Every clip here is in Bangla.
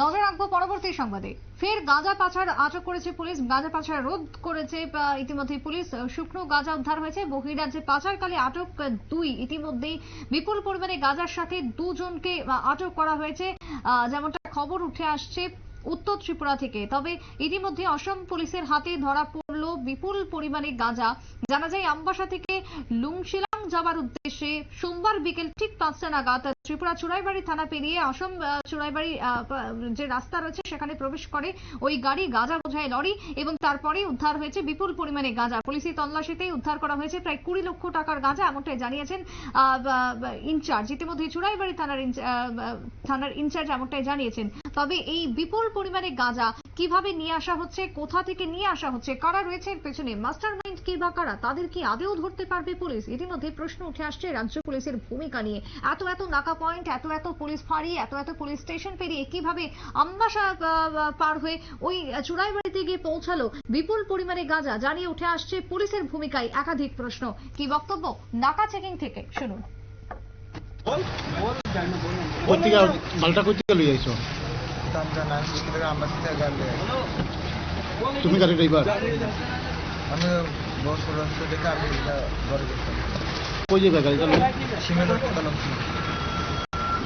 নজর রাখব পরবর্তী সংবাদে। ফের গাঁজা পাচার আটক করেছে পুলিশ। গাঁজা পাচার রোধ করেছে ইতিমধ্যে পুলিশ। শুকনো গাঁজা উদ্ধার হয়েছে। বহিরাজ্যে পাচারকালে আটক দুই। ইতিমধ্যেই বিপুল পরিমাণে গাঁজার সাথে দুজনকে আটক করা হয়েছে। যেমনটা খবর উঠে আসছে উত্তর ত্রিপুরা থেকে। তবে ইতিমধ্যে অসম পুলিশের হাতে ধরা পড়ল বিপুল পরিমাণে গাঁজা। জানা যায়, আমবাসা থেকে লুংশিলাং যাওয়ার উদ্দেশ্যে সোমবার বিকেল ঠিক পাঁচটা নাগাদ ত্রিপুরা চুরাইবাড়ি থানা পেরিয়ে চুরাইবাড়ি আহ, যে রাস্তা রয়েছে সেখানে প্রবেশ করে ওই গাড়ি গাঁজা বোঝায় লরি এবং তারপরে উদ্ধার হয়েছে বিপুল পরিমাণে গাঁজা। পুলিশি তল্লাশিতে উদ্ধার করা হয়েছে প্রায় কুড়ি লক্ষ টাকার গাঁজা এমনটাই জানিয়েছেন ইনচার্জ। ইতিমধ্যে চুরাইবাড়ি থানার থানার ইনচার্জ এমনটাই জানিয়েছেন। তবে এই বিপুল পরিমাণে গাঁজা কীভাবে নিয়ে আসা হচ্ছে কোথা থেকে নিয়ে আসা হচ্ছে কারা রয়েছে এর পেছনে মাস্টার মাইন্ড কি বা কারা তাদের কি আদেও ধরতে পারবে পুলিশ? ইতিমধ্যে প্রশ্ন উঠে আসছে রাজ্য পুলিশের ভূমিকা নিয়ে। এত এত নাকা পয়েন্ট এত এত পুলিশ ফাঁড়ি এত এত পুলিশ স্টেশন পেরিয়ে কীভাবে আমবাসা পার হয়ে ওই চুরাইবাড়িতে গিয়ে পৌঁছালো বিপুল পরিমাণে গাঁজা জানিয়ে উঠে আসছে পুলিশের ভূমিকায় একাধিক প্রশ্ন। কি বক্তব্য? নাকা চেকিং থেকে। শুনুন। কোথেকে মালটা কোথেকে আইছো? থেকে তুমি গাড়ি ড্রাইভার আমি বস দেখে আমি ঘরে গেছিলাম। কই যাবে গাড়িটা?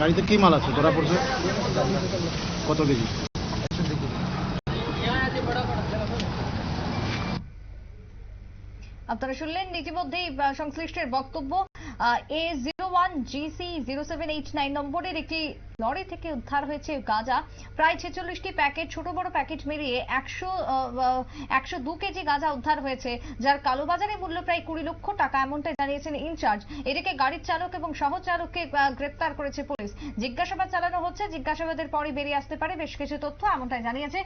গাড়িতে কি মাল আছে? ধরা পড়ছে? কত কেজি? আপনারা শুনলেন ইতিমধ্যেই সংশ্লিষ্টের বক্তব্য এ one GC zero seven eight nine নম্বরের একটি লরি থেকে উদ্ধার হয়েছে গাঁজা। প্রায় ছেচল্লিশটি প্যাকেট, ছোট বড় প্যাকেট মিলিয়ে একশো একশো দু কেজি গাঁজা উদ্ধার হয়েছে, যার কালোবাজারে মূল্য প্রায় কুড়ি লক্ষ টাকা এমনটাই জানিয়েছেন ইনচার্জ। এদিকে গাড়ির চালক এবং সহ চালককে গ্রেপ্তার করেছে পুলিশ। জিজ্ঞাসাবাদ চালানো হচ্ছে, জিজ্ঞাসাবাদের পরই বেরিয়ে আসতে পারে, বেশ কিছু তথ্য এমনটাই জানিয়েছে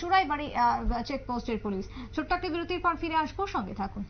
চুরাইবাড়ি চেকপোস্টের পুলিশ। ছোট্ট একটি বিরতির পর ফিরে আসব, সঙ্গে থাকুন।